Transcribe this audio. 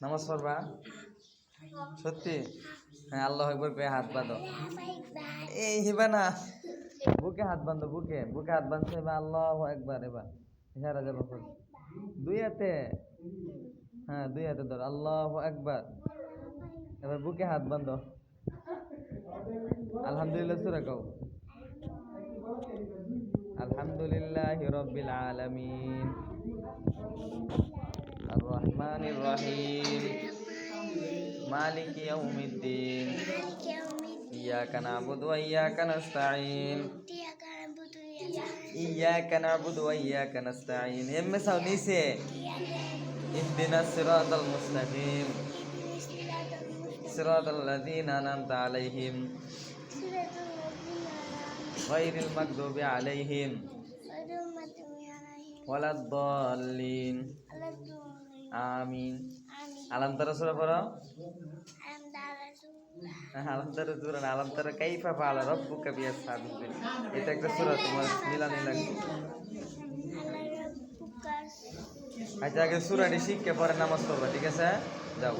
নামাজ পড়বা? সত্যি? হ্যাঁ আল্লাহ একবার করে হাত বাঁধো। এই হিবা না। বুকে হাত বাঁধো, বুকে। বুকে হাত বাঁধছো এবার আল্লাহ একবার এবার। ইশারা যাব? দুই হাতে? হ্যাঁ দুই হাতে ধর। আল্লাহ একবার এবার বুকে হাত বাঁধো। আলহামদুলিল্লাহ, সুরা কও আলহামদুলিল্লাহ রব্বিল আলামিন। الرحمن الرحيم مالك يوم الدين إياك نعبد وإياك نستعين إياك نعبد وإياك نستعين يم سونيسي اهدنا الصراط المستقيم صراط الذين أنعمت عليهم غير المكذوب عليهم ولا الضالين আমিন। আলাম তারা সুরা পড়ো। আলাম তারা সুরা। আলাম তারা কাইফা ফালা রব্বুকা বিয়া সাবিল এটা একটা সুরা তোমার মিলানি লাগবে আচ্ছা আগে সুরাটি শিখকে পরে নামাজ পড়বা ঠিক আছে? যাও।